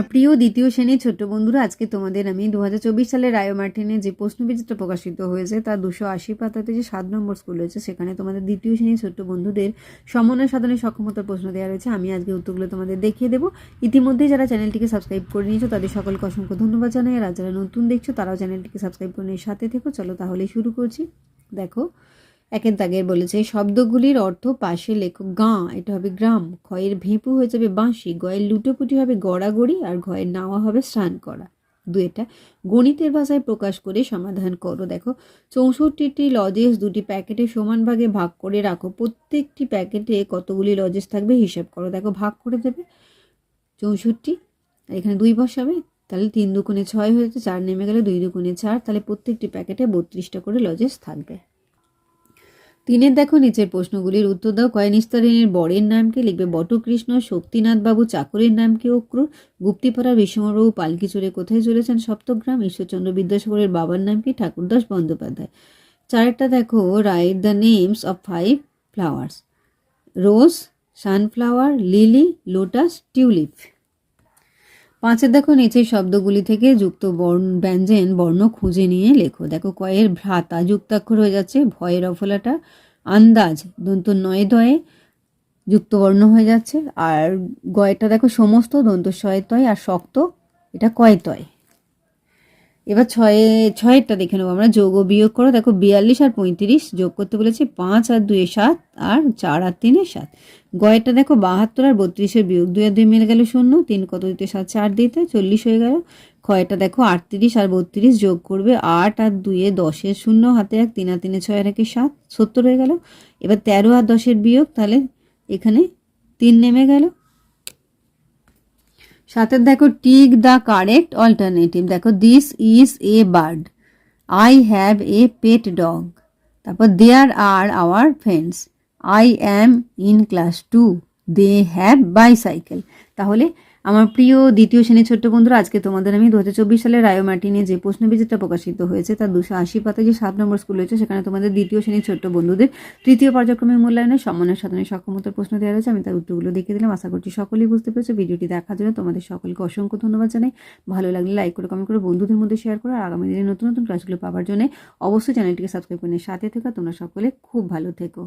প্রিয় দ্বিতীয় শ্রেণির ছোট্ট বন্ধুরা, আজকে তোমাদের আমি দু সালের রায় মার্টিনে যে প্রশ্নবিচিত্র প্রকাশিত হয়েছে তার দুশো আশি পাতাতে যে সাত নম্বর স্কুল রয়েছে, সেখানে তোমাদের দ্বিতীয় শ্রেণির ছোট্ট বন্ধুদের সমন্বয় সাধনের সক্ষমতার প্রশ্ন দেওয়া রয়েছে। আমি আজকে উত্তরগুলো তোমাদের দেখিয়ে দেবো। ইতিমধ্যে যারা চ্যানেলটিকে সাবস্ক্রাইব করে নিয়েছো, তাদের সকলকে অসংখ্য ধন্যবাদ জানাই। আর যারা নতুন দেখছ, তারাও চ্যানেলটিকে সাবস্ক্রাইব করে নিয়ে সাথে থেকো। চলো তাহলে শুরু করছি। দেখো একের দাগের বলেছে, শব্দগুলির অর্থ পাশে লেখো গাঁ, এটা হবে গ্রাম। ক্ষয়ের ভেঁপু হয়ে যাবে বাঁশি। গয়ের লুটোপুটি হবে গড়াগড়ি আর ঘয়ের নাওয়া হবে স্নান করা। দুয়েটা গণিতের ভাষায় প্রকাশ করে সমাধান করো। দেখো, চৌষট্টিটি লজেস দুটি প্যাকেটে সমান ভাগে ভাগ করে রাখো। প্রত্যেকটি প্যাকেটে কতগুলি লজেস থাকবে হিসাব করো। দেখো, ভাগ করে দেবে চৌষট্টি, আর এখানে দুই বসাবে, তাহলে তিন দুগুণে ছয় হয়েছে চার নেমে গেলে দুই দুগুণে চার, তাহলে প্রত্যেকটি প্যাকেটে বত্রিশটা করে লজেস থাকবে। তিনের দেখো নিচের প্রশ্নগুলির উত্তর দাও। কয় নিস্তারিণীর বরের নামকে লিখবে বটকৃষ্ণ শক্তিনাথ বাবু চাকরের নাম কি অক্রুর, গুপ্তিপাড়া বিশ্বমবাবু পালকি চড়ে কোথায় চলেছেন? সপ্তগ্রাম, ঈশ্বরচন্দ্র বিদ্যাসাগরের বাবার নাম কি ঠাকুরদাস বন্দ্যোপাধ্যায়। চারেরটা দেখো write the names of five flowers rose sunflower lily lotus tulip পাঁচের দেখো নিচের শব্দগুলি থেকে যুক্ত বর্ণ, ব্যঞ্জন, বর্ণ খুঁজে নিয়ে লেখো। দেখো কয়ের ভ্রাতা, যুক্তাক্ষর হয়ে যাচ্ছে, ভয়ের অফলাটা, আন্দাজ, দন্ত নয় দয়ে যুক্তবর্ণ হয়ে যাচ্ছে, আর গয়টা দেখো সমস্ত দন্ত শয় তয় আর শক্ত, এটা কয় তয়। এবার ছয়ে, ছয়েরটা দেখে নেব আমরা। যোগ বিয়োগ করো। দেখো বিয়াল্লিশ আর পঁয়ত্রিশ যোগ করতে বলেছি পাঁচ আর দুয়ে সাত আর চার আর তিনে সাত। গয়েরটা দেখো বাহাত্তর আর বত্রিশের বিয়োগ। দুই আর দুই মিলে গেল শূন্য। তিন কত দিতে? সাত, চার দিতে। চল্লিশ হয়ে গেল। ক্ষয়টা দেখো আটত্রিশ আর বত্রিশ যোগ করবে আট আর দুয়ে দশের শূন্য। হাতে এক, তিন আর তিনে ছয় আর একে সাত। সত্তর হয়ে গেল। এবার তেরো আর দশের বিয়োগ, তাহলে এখানে তিন নেমে গেল। সাথে দেখো টিক দ্য কারেক্ট অল্টারনেটিভ। দেখো this is a bird I have a pet dog তারপর there are our friends I am in class two they have bicycle তাহলে আমার প্রিয় দ্বিতীয় শ্রেণির ছোট্ট বন্ধুরা, আজকে তোমাদের আমি দু সালের রায় মার্টিনে যে প্রশ্নবিচিত্রা প্রকাশিত হয়েছে তার দুশো আশি পাতায় যে সাত নম্বর স্কুল রয়েছে, সেখানে তোমাদের দ্বিতীয় শ্রেণির ছোট্ট বন্ধুদের তৃতীয় পর্যায়ক্রমের মূল্যায়নে সমন্বয় সাধনের সক্ষমতার প্রশ্ন দেওয়া রয়েছে। আমি তার উত্তরগুলো দেখে দিলাম। আশা করছি সকলেই বুঝতে পেরেছ। ভিডিওটি দেখার জন্য তোমাদের সকলকে অসংখ্য ধন্যবাদ জানাই। ভালো লাগলে লাইক করে কমেন্ট করে, বন্ধুদের মধ্যে শেয়ার করো, আর আগামী দিনে নতুন নতুন ক্লাসগুলো পাওয়ার জন্য অবশ্যই চ্যানেলটিকে সাবস্ক্রাইব করে সাথে থেকো। তোমরা সকলে খুব ভালো থেকো।